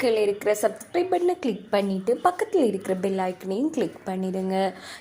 கீழே இருக்கிற சப்ஸ்கிரைப் பட்டனை கிளிக் பண்ணிவிட்டு பக்கத்தில் இருக்கிற பெல் ஐக்கனையும் கிளிக் பண்ணிடுங்க.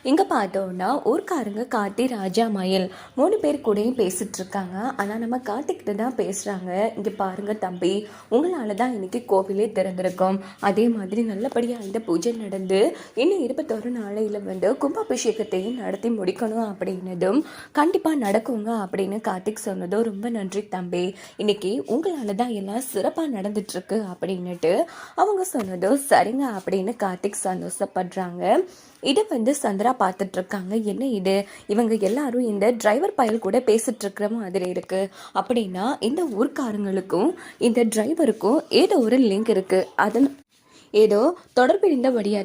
இங்கே பார்த்தோன்னா ஊர்க்காரங்க கார்த்தி ராஜா மயில் மூணு பேர் கூடயும் பேசிகிட்டு இருக்காங்க. ஆனால் நம்ம கார்த்திக்கிட்ட தான் பேசுகிறாங்க இங்கே பாருங்கள் தம்பி உங்களால் தான் இன்னைக்கு கோவிலே திறந்திருக்கும். அதே மாதிரி நல்லபடியாக இந்த பூஜை நடந்து இன்னும் இருபத்தொரு நாளையில் வந்து கும்பாபிஷேகத்தையும் நடத்தி முடிக்கணும் அப்படின்னதும் கண்டிப்பாக நடக்குங்க அப்படின்னு கார்த்திக் சொன்னதும் ரொம்ப நன்றி தம்பி. இன்னைக்கு உங்களால் தான் எல்லாம் சிறப்பாக நடந்துட்டுருக்கு அப்படின்னுட்டு அவங்க சொன்னதும் சரிங்க அப்படின்னு கார்த்திக் சந்தோஷப்படுறாங்க. இதை வந்து சந்திரா பார்த்துட்டு இருக்காங்க என்ன இது? இவங்க எல்லாரும் இந்த டிரைவர் பயல் கூட பேசிட்டு இருக்கிற மாதிரி இருக்கு. அப்படின்னா இந்த ஊர்க்காரங்களுக்கும் இந்த டிரைவருக்கும் ஏதோ ஒரு லிங்க் இருக்கு. அதன் ஏதோ தொடர்பு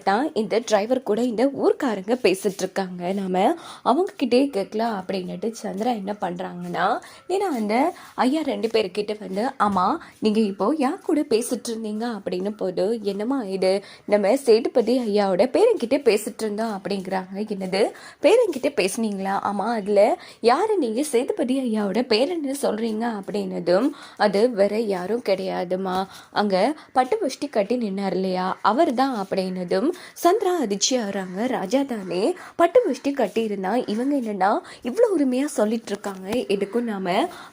தான் இந்த டிரைவர் கூட இந்த ஊர்க்காரங்க பேசிட்டு இருக்காங்க நாம அவங்க கிட்டே கேட்கலாம் அப்படின்னுட்டு சந்திரா என்ன பண்ணுறாங்கன்னா ஏன்னா அந்த ஐயா ரெண்டு பேர்கிட்ட வந்து ஆமாம் நீங்கள் இப்போ யார் கூட பேசிட்டு இருந்தீங்க அப்படின்னு போது என்னம்மா இது? நம்ம சேதுபதி ஐயாவோட பேரங்கிட்ட பேசிட்டு இருந்தோம் அப்படிங்கிறாங்க. என்னது? பேரங்கிட்ட பேசுனீங்களா? ஆமாம் அதில் யார் நீங்கள் சேதுபதி ஐயாவோட பேரன்னு சொல்கிறீங்க அப்படின்னதும் அது வேற யாரும் கிடையாதுமா அங்கே பட்டு புஷ்டி கட்டி நின்னார் இல்லையா? அவர் தான் அப்படின்னதும் சந்திரா அதிர்ச்சி ஆகிறாங்க. ராஜா தானே பட்டு முஷ்டி கட்டியிருந்தா இவங்க என்னன்னா இவ்வளோ உரிமையாக சொல்லிட்டு இருக்காங்க. எதுக்கும் நாம்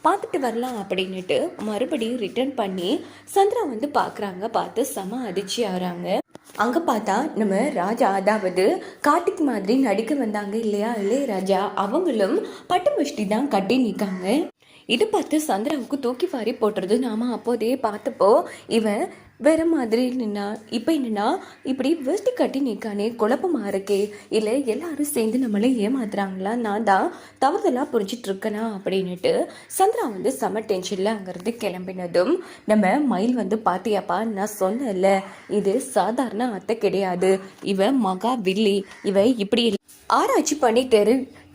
பார்த்துட்டு வரலாம் அப்படின்னுட்டு மறுபடியும் ரிட்டர்ன் பண்ணி சந்திரா வந்து பார்க்குறாங்க. பார்த்து செம அதிர்ச்சி ஆகிறாங்க. அங்கே பார்த்தா நம்ம ராஜா அதாவது கார்த்திக் மாதிரி நடிக்க வந்தாங்க இல்லையா? இளையராஜா அவங்களும் பட்டு முஷ்டி தான் கட்டி நிற்காங்க. இது பார்த்து சந்திராவுக்கு தூக்கி வாரி போட்டுறது நாம அப்போதே பார்த்தப்போ இவன் வேற மாதிரி நின்னா இப்போ என்னன்னா இப்படி வேஷ்டி கட்டி நிற்கானே குழப்பமா இருக்கே இல்லை எல்லாரும் சேர்ந்து நம்மளை ஏமாத்துறாங்களா? நான் தான் தவறுதலாக புரிஞ்சிட்டு இருக்கனா? அப்படின்னுட்டு சந்திரா வந்து செம டென்ஷனில் அங்கேருந்து கிளம்பினதும் நம்ம மயில் வந்து பார்த்தியாப்பா நான் சொன்னேன்ல இது சாதாரண அத்தை கிடையாது. இவன் மகா வில்லி இவ இப்படி ஆராய்ச்சி பண்ணி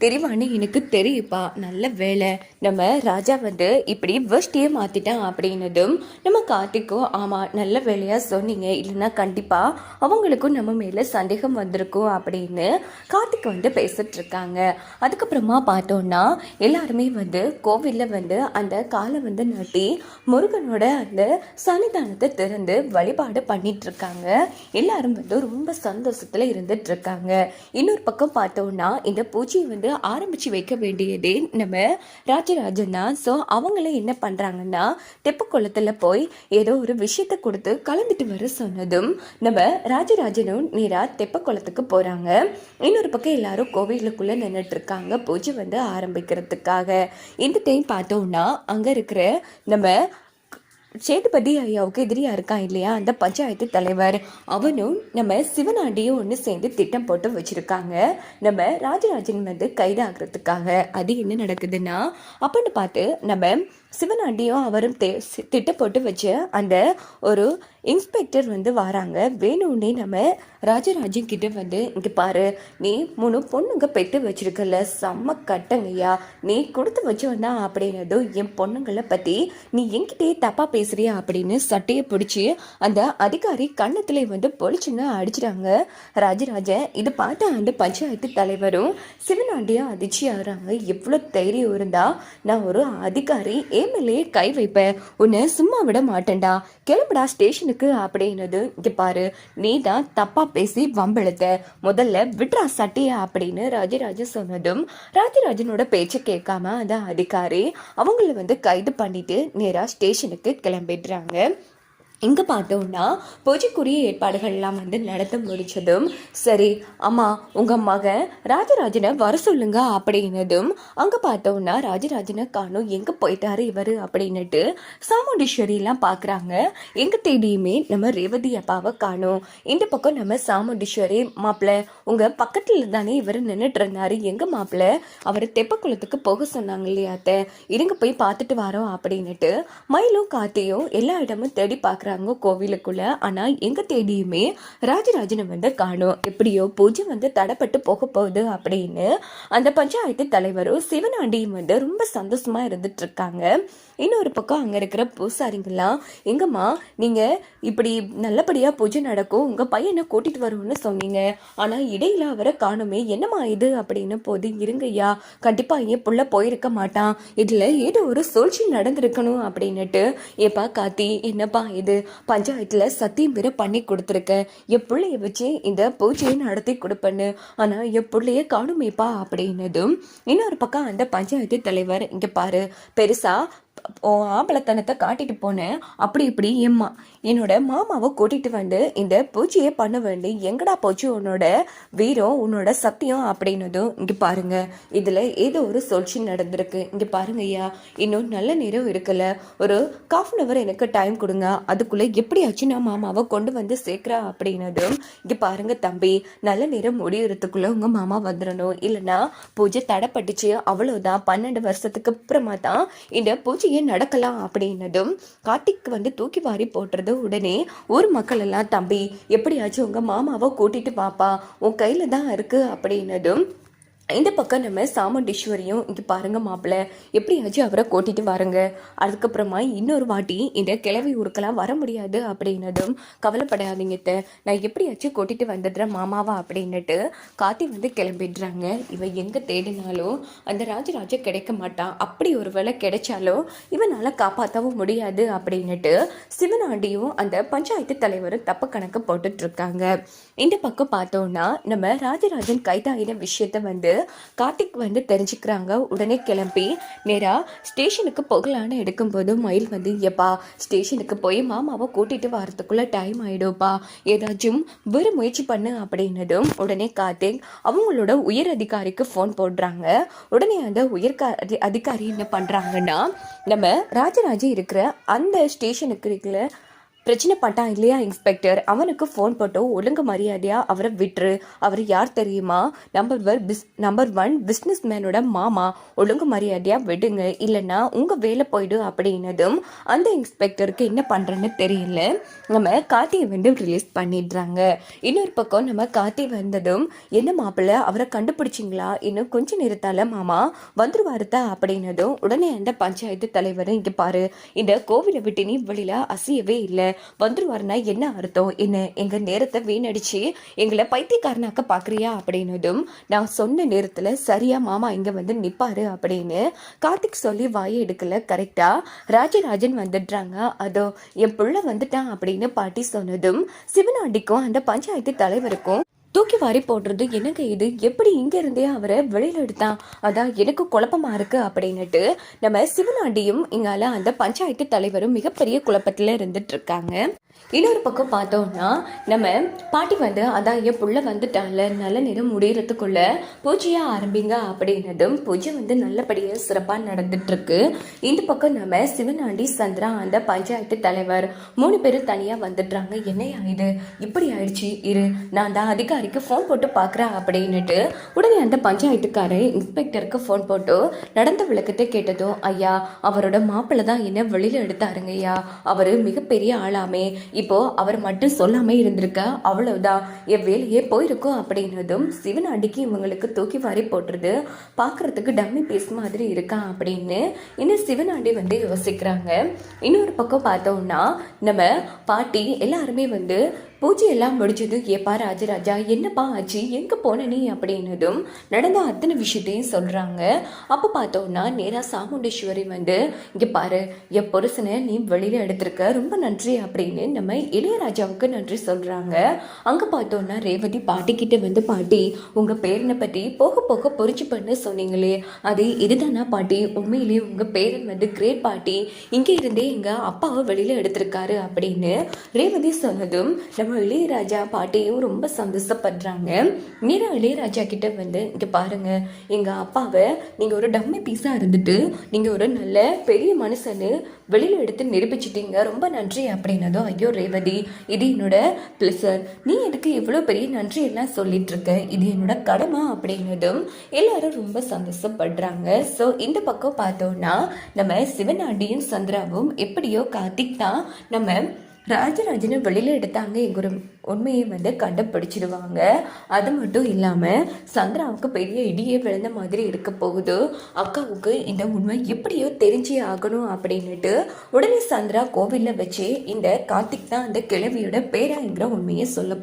தெரிவான்னு எனக்கு தெரியுப்பா. நல்ல வேலை நம்ம ராஜா வந்து இப்படி வேஷ்டியே மாற்றிட்டான் அப்படின்னதும் நம்ம கார்த்திக்கும் ஆமாம் நல்ல வேலையாக சொன்னீங்க. இல்லைன்னா கண்டிப்பாக அவங்களுக்கும் நம்ம மேலே சந்தேகம் வந்திருக்கும் அப்படின்னு கார்த்திக் வந்து பேசிட்டு இருக்காங்க. அதுக்கப்புறமா பார்த்தோன்னா எல்லாருமே வந்து கோவில்ல வந்து அந்த காலை வந்து நட்டி முருகனோட அந்த சன்னிதானத்தை திறந்து வழிபாடு பண்ணிட்டு இருக்காங்க. எல்லாரும் வந்து ரொம்ப சந்தோஷத்தில் இருந்துட்டு இருக்காங்க. இன்னொரு பக்கம் பார்த்தோன்னா இந்த பூஜையை வந்து ஆரம்பித்து வைக்க வேண்டியதே நம்ம ராஜராஜன் தான் ஸோ அவங்களே என்ன பண்ணுறாங்கன்னா தெப்பக்குளத்தில் போய் ஏதோ ஒரு விஷயத்த கொடுத்து கலந்துட்டு வர சொன்னதும் நம்ம ராஜராஜனும் நேராக தெப்பக்குளத்துக்கு போகிறாங்க இன்னொரு பக்கம் எல்லாரும் கோவிலுக்குள்ளே நின்றுட்டு இருக்காங்க பூஜை வந்து ஆரம்பிக்கிறதுக்காக. இந்த டைம் பார்த்தோம்னா அங்கே இருக்கிற நம்ம சேதுபதி ஐயாவுக்கு எதிரியாக இருக்கான் இல்லையா? அந்த பஞ்சாயத்து தலைவர் அவனும் நம்ம சிவனாண்டியும் ஒன்று சேர்ந்து திட்டம் போட்டு வச்சுருக்காங்க. நம்ம ராஜராஜன் வந்து கைதாகிறதுக்காக. அது என்ன நடக்குதுன்னா அப்படின்னு பார்த்து நம்ம சிவனாண்டியும் அவரும் தே- திட்டப்போட்டு திட்டம் போட்டு அந்த ஒரு இன்ஸ்பெக்டர் வந்து வராங்க. வேணும்னே நம்ம ராஜராஜன் கிட்ட வந்து இங்கே பாரு நீ மூணு பொண்ணுங்க பெற்று வச்சிருக்கல செம்ம கட்டங்கய்யா. நீ கொடுத்து வச்சோன்னா தான் அப்படின்னதும் என் பொண்ணுங்களை பற்றி நீ என்கிட்டயே தப்பாக பேசுறியா? அப்படின்னு சட்டையை பிடிச்சி அந்த அதிகாரி கண்ணத்தில் வந்து பொழிச்சுன்னு அடிச்சிட்டாங்க. ராஜராஜன் இது பார்த்த அந்த பஞ்சாயத்து தலைவரும் சிவனாண்டியும் அதிர்ச்சி ஆகிறாங்க எவ்வளோ தைரியம் இருந்தால் நான் ஒரு அதிகாரி ஏமிலேயே கை வைப்ப. உன்னை சும்மா விட மாட்டேன்டா. கிளம்புடா ஸ்டேஷனுக்கு அப்படின்னது இங்கே பாரு. நீ தான் தப்பா பேசி வம்பெழுத்த. முதல்ல விட்ரா சட்டியா அப்படின்னு ராஜராஜ சொன்னதும் ராஜராஜனோட பேச்சை கேட்காம அந்த அதிகாரி அவங்கள வந்து கைது பண்ணிட்டு நேரா ஸ்டேஷனுக்கு கிளம்பிடுறாங்க. இங்கே பார்த்தோம்னா பூஜைக்குரிய ஏற்பாடுகள்லாம் வந்து நடத்த முடிச்சதும் சரி அம்மா உங்கள் மகன் ராஜராஜனை வர சொல்லுங்க அப்படின்னதும் அங்கே பார்த்தோம்னா ராஜராஜனை காணும் எங்கே போயிட்டாரு இவர் அப்படின்னுட்டு சாமுண்டீஸ்வரியெல்லாம் பார்க்குறாங்க எங்கே தேடியுமே நம்ம ரேவதி அப்பாவை காணும். இந்த பக்கம் நம்ம சாமுண்டீஸ்வரி மாப்பிள்ளை உங்கள் பக்கத்தில் தானே இவர் நின்றுட்டு இருந்தாரு எங்கள் மாப்பிள்ளை? அவர் தெப்பக்குளத்துக்கு போக சொன்னாங்க இல்லையா அத்தை. இருங்க போய் பார்த்துட்டு வரோம் அப்படின்னுட்டு மயிலும் காத்தையும் எல்லா இடமும் தேடி பார்க்குறாங்க கோவிலுக்குள்ள. ஆனால் எங்க தேடியுமே ராஜராஜனை வந்து காணும். எப்படியோ பூஜை வந்து தடைப்பட்டு போக போகுது அப்படின்னு அந்த பஞ்சாயத்து தலைவரும் சிவனாண்டியும் வந்து ரொம்ப சந்தோஷமா இருந்துட்டு இருக்காங்க இன்னொரு பக்கம் அங்கே இருக்கிற பூசாரிங்கெல்லாம் எங்கம்மா நீங்கள் இப்படி நல்லபடியாக பூஜை நடக்கும். உங்கள் பையனை கூட்டிகிட்டு வரும்னு சொன்னீங்க. ஆனால் இடையில அவரை காணுமே. என்னம்மா இது? அப்படின்னு போது இருங்கய்யா கண்டிப்பாக என் புள்ள போயிருக்க மாட்டான். இதில் ஏதோ ஒரு சூழ்ச்சி நடந்திருக்கணும். அப்படின்னுட்டு ஏப்பா காத்தி என்னப்பா இது? பஞ்சாயத்தில் சத்தியம் வேற பண்ணி கொடுத்துருக்கேன். என் பிள்ளைய வச்சு இந்த பூஜையை நடத்தி கொடுப்பேன்னு. ஆனால் என் பிள்ளைய காணுமேப்பா அப்படின்னதும் இன்னொரு பக்கம் அந்த பஞ்சாயத்து தலைவர் இங்கே பாரு பெருசா ஆம்பளத்தனத்தை காட்டிட்டு போனேன் அப்படி இப்படி எம்மா. என்னோட மாமாவை கூட்டிட்டு வந்து இந்த பூஜையை பண்ண வேண்டி எங்கடா போச்சு உன்னோட வீரம் உன்னோட சத்தியம் அப்படின்னதும் இங்க பாருங்க. இதுல ஏதோ ஒரு சூழ்ச்சி நடந்திருக்கு. இங்க பாருங்க ஐயா இன்னும் நல்ல நேரம் இருக்கல. ஒரு காஃப் அன் அவர் எனக்கு டைம் கொடுங்க. அதுக்குள்ள எப்படியாச்சும் நான் மாமாவை கொண்டு வந்து சேர்க்கிறா அப்படின்னதும் இங்க பாருங்க தம்பி நல்ல நேரம் முடியறதுக்குள்ள உங்க மாமா வந்துடணும். இல்லைன்னா பூஜை தடைப்பட்டுச்சு. அவ்வளவுதான். பன்னெண்டு வருஷத்துக்கு அப்புறமா தான் இந்த பூஜையை நடக்கலாம் அப்படின்னதும் கார்த்திக் வந்து தூக்கி வாரி போட்டுறது உடனே ஊர் மக்கள் எல்லாம் தம்பி எப்படியாச்சும் உங்க மாமாவை கூட்டிட்டு வாப்பா. உன் கையில் தான் இருக்கு அப்படின்னதும் இந்த பக்கம் நம்ம சாமுண்டீஸ்வரியும் இங்கே பாருங்க மாப்பிள்ள எப்படியாச்சும் அவரை கூட்டிட்டு வாருங்க? அதுக்கப்புறமா இன்னொரு வாட்டி இந்த கிழவி ஊருக்கெல்லாம் வர முடியாது அப்படின்னதும் கவலைப்படாதீங்க நான் எப்படியாச்சும் கூட்டிட்டு வந்துடுறேன் மாமாவா அப்படின்னுட்டு காத்தி வந்து கிளம்பிடுறாங்க. இவன் எங்கே தேடினாலும் அந்த ராஜராஜ கிடைக்க மாட்டான் அப்படி ஒரு வேளை கிடைச்சாலும் இவனால் காப்பாற்றவும் முடியாது அப்படின்னுட்டு சிவனாண்டியும் அந்த பஞ்சாயத்து தலைவரும் தப்பு கணக்கு போட்டுட்டு இருக்காங்க. இந்த பக்கம் பார்த்தோம்னா நம்ம ராஜராஜன் கைதாகின விஷயத்த வந்து கார்த்திக் வந்து தெரிஞ்சுக்கிறாங்க. உடனே கிளம்பி நேராக ஸ்டேஷனுக்கு போகலான்னு எடுக்கும்போது மயில் வந்து எப்பா ஸ்டேஷனுக்கு போய் மாமாவை கூட்டிட்டு வரதுக்குள்ள டைம் ஆகிடும்ப்பா ஏதாச்சும் வெறும் முயற்சி பண்ணு அப்படின்னதும் உடனே கார்த்திக் அவங்களோட உயர் அதிகாரிக்கு ஃபோன் போடுறாங்க. உடனே அந்த உயர் அதி- அதிகாரி என்ன பண்ணுறாங்கன்னா நம்ம ராஜராஜ இருக்கிற அந்த ஸ்டேஷனுக்கு இருக்கிற பிரச்சனை பட்டான் இல்லையா இன்ஸ்பெக்டர் அவனுக்கு ஃபோன் போட்டோ ஒழுங்கு மரியாதையாக அவரை விட்டுரு. அவர் யார் தெரியுமா? Number one bis number one business மேனோட மாமா. ஒழுங்கு மரியாதையாக விடுங்க. இல்லைன்னா உங்கள் வேலை போயிடு அப்படின்னதும் அந்த இன்ஸ்பெக்டருக்கு என்ன பண்ணுறேன்னு தெரியல. நம்ம கார்த்தியை வந்து ரிலீஸ் பண்ணிடுறாங்க. இன்னொரு பக்கம் நம்ம கார்த்தி வந்ததும் என்ன மாப்பிள்ள அவரை கண்டுபிடிச்சிங்களா? இன்னும் கொஞ்ச நேரத்தால் மாமா வந்துருவாருதா? அப்படின்னதும் உடனே அந்த பஞ்சாயத்து தலைவர் இங்கே பாரு. இந்த கோவிலை விட்டு நீ வெளியில் அசையவே இல்லை. வந்துருவாருன்னா என்ன அர்த்தம்? என்ன எங்கள் நேரத்தை வீணடிச்சு எங்களை பைத்தியக்காரனாக்க பார்க்குறியா அப்படின்னதும் நான் சொன்ன நேரத்தில் சரியா மாமா இங்கே வந்து நிற்பார் அப்படின்னு கார்த்திக் சொல்லி வாயை எடுக்கல. கரெக்டாக ராஜராஜன் வந்துடுறாங்க. அதோ என் பிள்ளை வந்துட்டான் அப்படின்னு பாட்டி சொன்னதும் சிவனாண்டிக்கும் அந்த பஞ்சாயத்து தலைவருக்கும் தூக்கி வாரி போடுறது எனக்கு இது? எப்படி இங்கே இருந்தே அவரை வெளியில் எடுத்தான்? அதான் எனக்கு குழப்பமா இருக்குது அப்படின்னுட்டு நம்ம சிவனாண்டியும் இங்கால அந்த பஞ்சாயத்து தலைவரும் மிகப்பெரிய குழப்பத்தில் இருந்துட்டு இருக்காங்க. இன்னொரு பக்கம் பார்த்தோம்னா நம்ம பாட்டி வந்து அதான் என் புள்ள வந்துட்டான்ல நல்ல நேரம் முடிகிறதுக்குள்ள பூஜையாக ஆரம்பிங்க அப்படின்னதும் பூஜை வந்து நல்லபடியாக சிறப்பாக நடந்துட்டுருக்கு. இந்த பக்கம் நம்ம சிவனாண்டி சந்திரா அந்த பஞ்சாயத்து தலைவர் மூணு பேரும் தனியாக வந்துடுறாங்க. என்ன ஆயிடு இப்படி ஆயிடுச்சு. இரு நான் தான் அதிகாரிக்கு ஃபோன் போட்டு பார்க்குறேன் அப்படின்னுட்டு உடனே அந்த பஞ்சாயத்துக்காரர் இன்ஸ்பெக்டருக்கு ஃபோன் போட்டு நடந்த விளக்கத்தை கேட்டதும் ஐயா அவரோட மாப்பிள்ளை தான் என்ன வெளியில் எடுத்தாருங்க ஐயா அவர் மிகப்பெரிய ஆளாமே. இப்போ அவர் மட்டும் சொல்லாமல் இருந்திருக்க அவ்வளவுதான் என் வேலையே போயிருக்கோம் அப்படின்னதும் அடிக்கி இவங்களுக்கு தூக்கி வாரி போட்டுருது. பார்க்கறதுக்கு டம்மி பீஸ் மாதிரி இருக்கான் அப்படின்னு இன்னும் சிவனாண்டி வந்து யோசிக்கிறாங்க. இன்னொரு பக்கம் பார்த்தோம்னா நம்ம பாட்டி எல்லாருமே வந்து பூஜையெல்லாம் முடிஞ்சதும் ஏப்பா ராஜராஜா என்னப்பா ஆச்சு? எங்கே போன நீ? அப்படின்னதும் நடந்த அத்தனை விஷயத்தையும் சொல்கிறாங்க அப்போ பார்த்தோம்னா நேராக சாமுண்டேஸ்வரி வந்து இங்கே பாரு என் புருஷனை நீ வெளியில் எடுத்திருக்க. ரொம்ப நன்றி அப்படின்னு நம்ம இளையராஜாவுக்கு நன்றி சொல்கிறாங்க அங்கே பார்த்தோம்னா ரேவதி பாட்டிக்கிட்ட வந்து பாட்டி உங்கள் பேரனை பற்றி போக போக பொறிச்சு பண்ண சொன்னீங்களே. அது இதுதானா பாட்டி? உண்மையிலேயே உங்கள் பேரன் வந்து கிரேட் பாட்டி. இங்கே இருந்தே எங்கள் அப்பாவை வெளியில் எடுத்திருக்காரு அப்படின்னு ரேவதி சொன்னதும் நம்ம இளையராஜா பாட்டியும் ரொம்ப சந்தோஷப்படுறாங்க. மீரா இளையராஜா கிட்ட வந்து இங்கே பாருங்க எங்கள் அப்பாவை நீங்கள் ஒரு டம்மி பீஸாக இருந்துட்டு நீங்கள் ஒரு நல்ல பெரிய மனுஷன்னு வெளியில் எடுத்து நிரூபிச்சிட்டீங்க. ரொம்ப நன்றி அப்படின்னதும் ஐயோ ரேவதி இது என்னோட பிளஸர் நீ எனக்கு இவ்வளோ பெரிய நன்றி எல்லாம் சொல்லிட்டு இருக்க. இது என்னோட கடமை அப்படின்னதும் எல்லாரும் ரொம்ப சந்தோஷப்படுறாங்க. ஸோ இந்த பக்கம் பார்த்தோன்னா நம்ம சிவனாண்டியும் சந்திராவும் எப்படியோ கார்த்திக் தான் நம்ம ராஜராஜனை வெளியில் எடுத்தாங்க. எங்கள் ஒரு உண்மையை வந்து கண்டுபிடிச்சிடுவாங்க. அது மட்டும் இல்லாமல் சந்திராவுக்கு பெரிய இடியே விழுந்த மாதிரி இருக்க போகுது. அக்காவுக்கு இந்த உண்மை எப்படியோ தெரிஞ்சே ஆகணும் அப்படின்னுட்டு உடனே சந்திரா கோவிலில் வச்சு இந்த கார்த்திக் தான் அந்த கிழவியோட பேராங்கிற உண்மையை சொல்ல